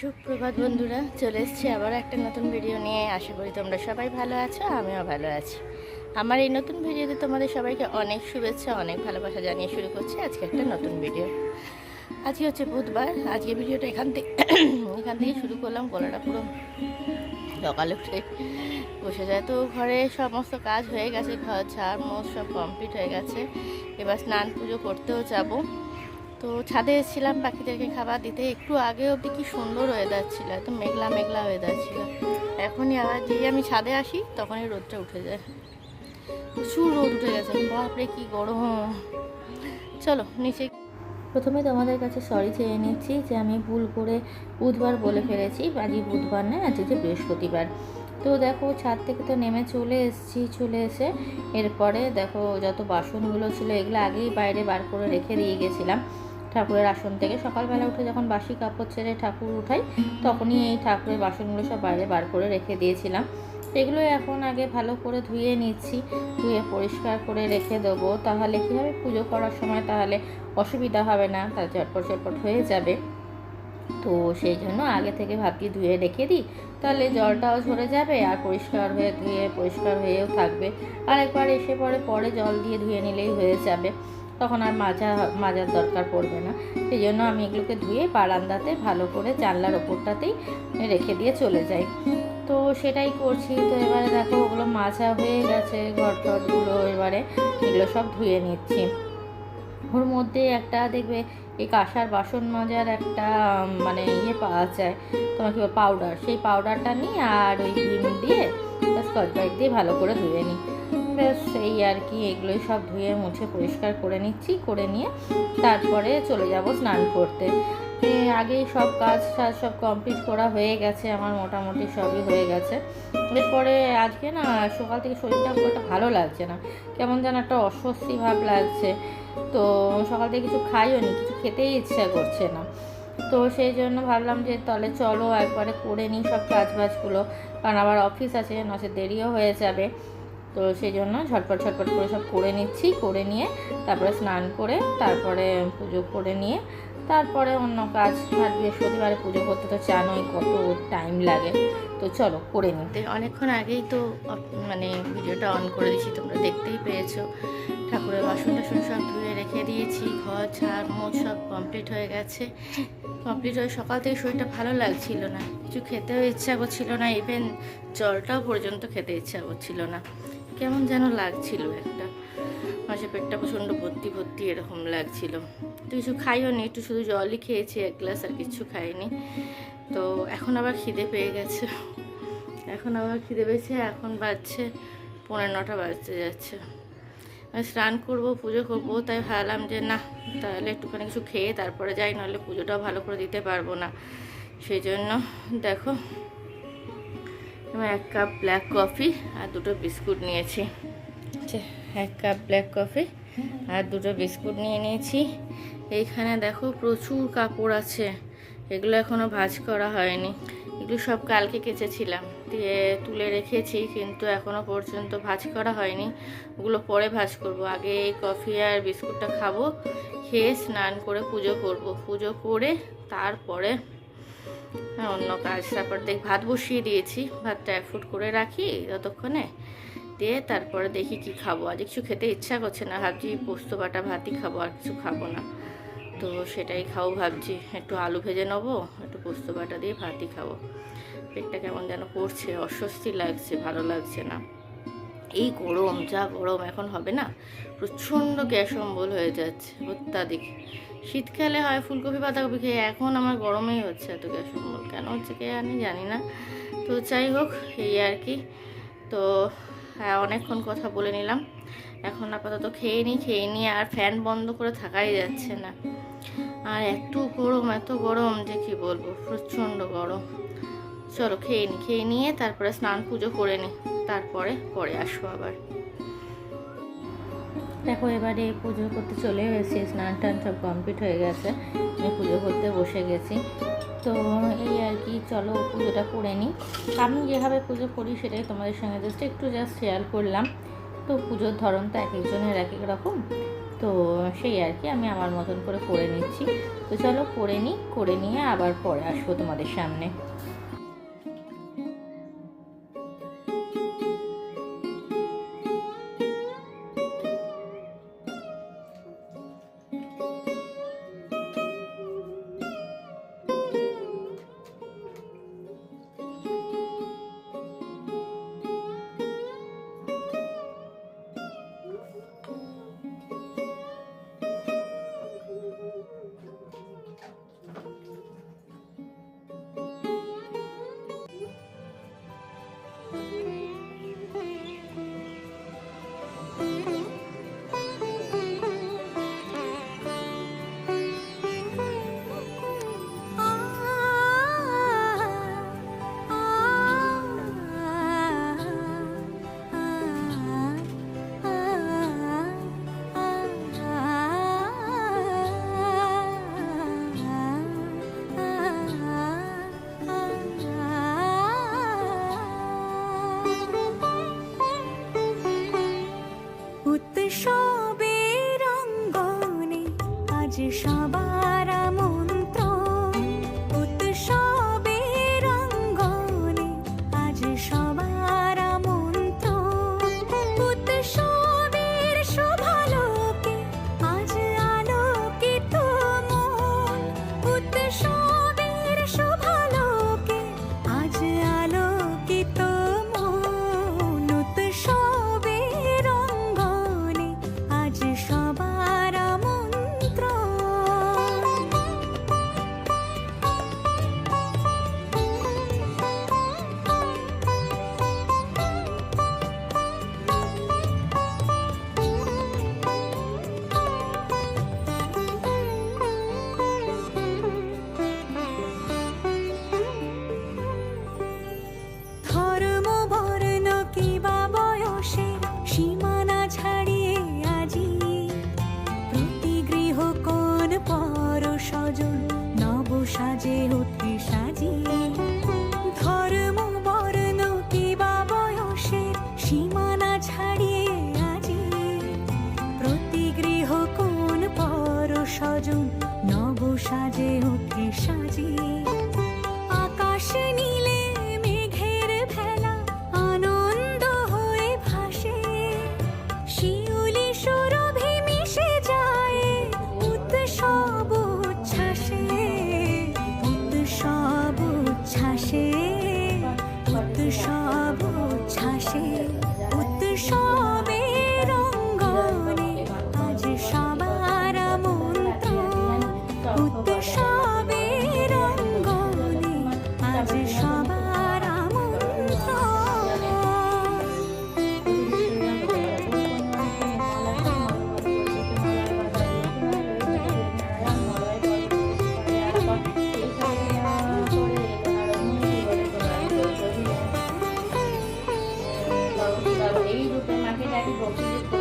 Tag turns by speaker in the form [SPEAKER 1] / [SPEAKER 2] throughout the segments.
[SPEAKER 1] সুপ্রভাত বন্ধুরা, চলে এসেছি আবার একটা নতুন ভিডিও নিয়ে। আশা করি তোমরা সবাই ভালো আছো, আমিও ভালো আছি। আমার এই নতুন ভিডিওতে তোমাদের সবাইকে অনেক শুভেচ্ছা, অনেক ভালোবাসা জানিয়ে শুরু করছি আজকে একটা নতুন ভিডিও আজকে হচ্ছে বুধবার, আজকে ভিডিওটা এখান থেকে এখান থেকে শুরু করলাম, গলাটা পুরো সকালে উঠে বসে যায়। তো ঘরে সমস্ত কাজ হয়ে গেছে, ঘর ঝাড় মোছ সব কমপ্লিট হয়ে গেছে। এবার স্নান পুজো করতেও যাব। তো ছাদে এসেছিলাম, পাখিদেরকে খাবার দিতে। একটু আগে অবধি কি সুন্দর ওয়েদার ছিল একদম মেঘলা মেঘলা ওয়েদার ছিল। এখনই আবার যেই আমি ছাদে আসি, তখনই রোদটা উঠে যায়। প্রচুর রোদ উঠে গেছে, বাপরে কি গরম। চলো, নিচে প্রথমে তোমাদের কাছে সরি চেয়ে নিচ্ছি যে আমি ভুল করে বুধবার বলে ফেলেছি। আজই বুধবার না আজকে যে বৃহস্পতিবার। তো দেখো, ছাদ থেকে তো নেমে চলে এসেছি, চলে এসে এরপরে দেখো যত বাসনগুলো ছিল, এগুলো আগেই বাইরে বার করে রেখে দিয়ে গেছিলাম। ঠাকুরের আসন থেকে সকালবেলা উঠে যখন বাসি কাপড় ছেড়ে ঠাকুর উঠাই, তখনই এই ঠাকুরের বাসনগুলো সব বাইরে বার করে রেখে দিয়েছিলাম। এগুলো এখন আগে ভালো করে ধুয়ে নিচ্ছি, ধুয়ে পরিষ্কার করে রেখে দেবো। তাহলে কী হবে? পুজো করার সময় তাহলে অসুবিধা হবে না, তার চটপট চটপট হয়ে যাবে। তো সেই জন্য আগে থেকে ভাবছি ধুয়ে রেখে দিই, তাহলে জলটাও ঝরে যাবে আর পরিষ্কার হয়ে ধুয়ে, পরিষ্কার হয়েও থাকবে। আর একবার এসে পরে পরে জল দিয়ে ধুয়ে নিলেই হয়ে যাবে। তখন আর মাজা, মাজার দরকার পড়বে না। সেই জন্য আমি এগুলোকে ধুয়ে বারান্দাতে ভালো করে জানলার ওপরটাতেই রেখে দিয়ে চলে যাই। তো সেটাই করছি। তো এবারে দেখো ওগুলো মাজা হয়ে গেছে ঘর টরগুলো এবারে এগুলো সব ধুয়ে নিচ্ছি। ওর মধ্যে একটা দেখবে এই কাঁসার বাসন মাজার একটা মানে ইয়ে পাওয়া যায় তোমার কি পাউডার সেই পাউডারটা নিই আর ওই ভিম দিয়ে স্কচ ব্রাইট দিয়ে ভালো করে ধুয়ে নিই। ব্যাস, এই আর কি, এগুলোই সব ধুয়ে মুছে পরিষ্কার করে নিচ্ছি, করে নিয়ে তারপরে চলে যাব স্নান করতে। আগেই সব কাজ টাজ সব কমপ্লিট করা হয়ে গেছে, আমার মোটামুটি সবই হয়ে গেছে। এরপরে আজকে না, সকাল থেকে শরীরটা খুব একটা ভালো লাগছে না, কেমন যেন একটা অস্বস্তি ভাব লাগছে। তো সকাল থেকে কিছু খাইও নি, কিছু খেতেই ইচ্ছা করছে না। তো সেই জন্য ভাবলাম যে, তাহলে চলো একবারে করে নিই সব কাজ বাজগুলো কারণ আবার অফিস আছে নচে দেরিও হয়ে যাবে। তো সেই জন্য ঝটপট ঝটপট করে সব করে নিচ্ছি, করে নিয়ে তারপরে স্নান করে তারপরে পুজো করে নিয়ে তারপরে অন্য কাজ, আর বৃহস্পতিবারে পুজো করতে তো জানোই কত টাইম লাগে। তো চলো করে নিতে অনেকক্ষণ আগেই তো মানে ভিডিওটা অন করে দিয়েছি, তোমরা দেখতেই পেয়েছ। ঠাকুরের বাসন টাসন সব ধুয়ে রেখে দিয়েছি, ঘর, ঝাড় মোট সব কমপ্লিট হয়ে গেছে। কমপ্লিট হয়ে সকাল থেকে শরীরটা ভালো লাগছিল না। কিছু খেতেও ইচ্ছা করছিল না ইভেন জলটাও পর্যন্ত খেতে ইচ্ছা করছিল না। কেমন যেন লাগছিল একটা। মাসে পেটটা প্রচণ্ড ভর্তি ভর্তি এরকম লাগছিল। তো কিছু খাইও নি, একটু শুধু জলই খেয়েছি, এক গ্লাস আর কিছু খাইনি। তো এখন আবার খিদে পেয়ে গেছে। এখন আবার খিদে পেয়েছে, এখন বাজছে পনেরো নটা বাজতে যাচ্ছে। স্নান করব, পুজো করব, তাই ভাবলাম যে না, তাহলে একটুখানি কিছু খেয়ে তারপরে যাই, নাহলে পুজোটাও ভালো করে দিতে পারব না। সেই জন্য দেখো এক কাপ ব্ল্যাক কফি আর দুটো বিস্কুট নিয়েছি। এক কাপ ব্ল্যাক কফি আর দুটো বিস্কুট নিয়ে নিয়েছি। এইখানে দেখো প্রচুর কাপড় আছে। এগুলো এখনও ভাঁজ করা হয়নি। এগুলো সব কালকে কেচেছিলাম। দিয়ে তুলে রেখেছি, কিন্তু এখনও পর্যন্ত ভাজ করা হয়নি। ওগুলো পরে ভাজ করব। আগে এই কফি আর বিস্কুটটা খাব, খেয়ে স্নান করে পুজো করব। পুজো করে তারপরে হ্যাঁ, অন্য কাজ তারপর দেখ ভাত বসিয়ে দিয়েছি। ভাতটা এক ফুট করে রাখি ততক্ষণে। দিয়ে তারপরে দেখি কি খাব। আজ কিছু খেতে ইচ্ছা করছে না ভাবছি পোস্ত বাটা ভাতই খাব আর কিছু খাব না। তো সেটাই খাব ভাবছি। একটু আলু ভেজে নেব একটু পোস্ত বাটা দিয়ে ভাতই খাব। পেটটা কেমন যেন করছে অস্বস্তি লাগছে ভালো লাগছে না। এই গরম যা গরম এখন হবে না? প্রচণ্ড গ্যাস অম্বল হয়ে যাচ্ছে অত্যাধিক। শীতকালে হয় ফুলকপি, বাঁধাকপি খেয়ে। এখন আমার গরমেই হচ্ছে এত গ্যাস অম্বল। কেন হচ্ছে কে আমি জানি না। তো যাই হোক, এই আর কি। তো হ্যাঁ অনেকক্ষণ কথা বলে নিলাম। এখন আপাতত খেয়ে নিই খেয়ে নিই আর ফ্যান বন্ধ করে থাকাই যাচ্ছে না। আর এত গরম এত গরম, যে কি বলব, প্রচণ্ড গরম। চলো, খেয়ে নিই খেয়ে নিয়ে তারপরে স্নান পুজো করে নিই তারপরে, পরে আসব আবার। দেখো, এবারে পুজো করতে চলে এসেছি, স্নান টান সব কমপ্লিট হয়ে গেছে, আমি পুজো করতে বসে গেছি। তো এই আর কি, চলো পুজোটা করে নিই। আমি যেভাবে পুজো করি সেটাই তোমাদের সঙ্গে জাস্ট একটু জাস্ট শেয়ার করলাম। তো পুজোর ধরন তো এক একজনের এক এক রকম। তো সেই আর কি, আমি আমার মতন করে করে নিচ্ছি। তো চলো করে নিই, করে নিয়ে আবার পরে আসব তোমাদের সামনে।
[SPEAKER 2] 上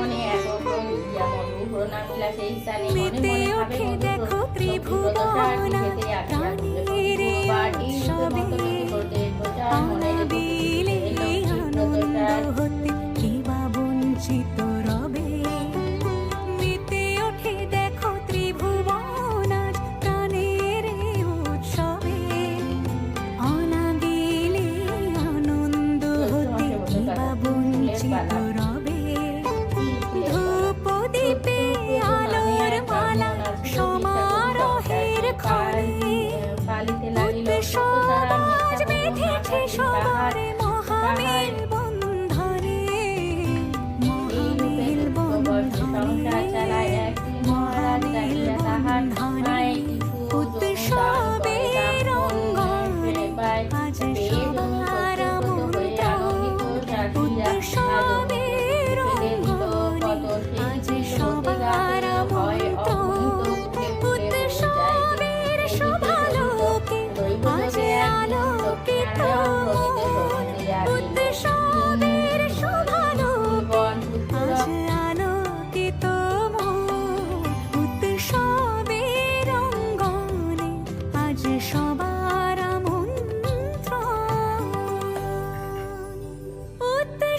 [SPEAKER 2] মনে
[SPEAKER 1] এত দিয়া মধু সেই সারি মনে মনে
[SPEAKER 2] প্রাণীর সবে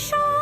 [SPEAKER 1] ঈশ্বর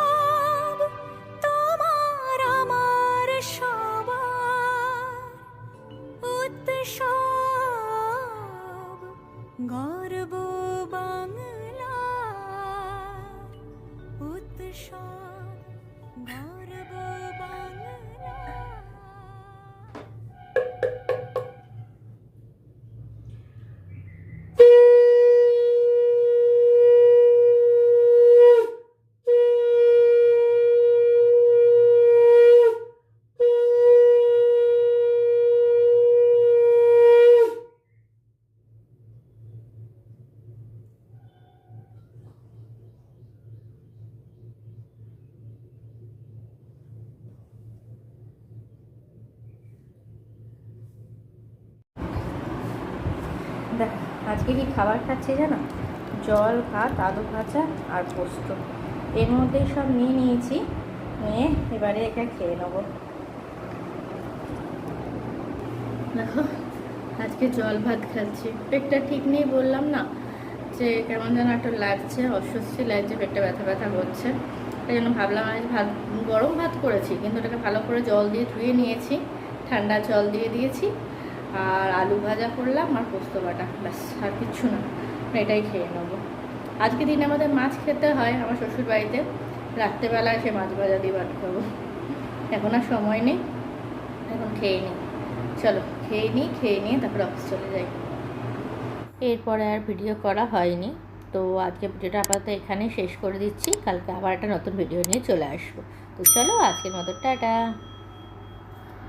[SPEAKER 1] আজকে কি খাবার খাচ্ছি জানো? জল, ভাত, আলু ভাজা আর পোস্ত। এর মধ্যেই সব নিয়ে নিয়েছি। নিয়ে এবারে একে খেয়ে নেব। দেখো, আজকে জল, ভাত খাচ্ছি। পেটটা ঠিক নেই বললাম না যে কেমন যেন একটা লাগছে, অস্বস্তি লাগছে, পেটটা ব্যথা ব্যথা করছে তাই জন্য ভাবলাম আজ ভাত, গরম ভাত করেছি, কিন্তু ওটাকে ভালো করে জল দিয়ে ধুয়ে নিয়েছি। ঠান্ডা জল দিয়ে দিয়েছি। আর আলু ভাজা করলাম আর পোস্ত বাটা। ব্যাস, আর কিচ্ছু না। এটাই খেয়ে নেব। আজকে দিনে আমাদের মাছ খেতে হয় আমার শ্বশুর বাড়িতে রাত্রেবেলা এসে মাছ ভাজা দিয়ে ভাত খাব। এখন আর সময় নেই। এখন খেয়ে নিই। চলো, খেয়ে নিই, খেয়ে নিয়ে তারপরে অফিস চলে যাই। এরপরে আর ভিডিও করা হয়নি। তো আজকে ভিডিওটা আপাতত এখানে শেষ করে দিচ্ছি। কালকে আবার একটা নতুন ভিডিও নিয়ে চলে আসব। তো চলো, আজকের মতো, টাটা।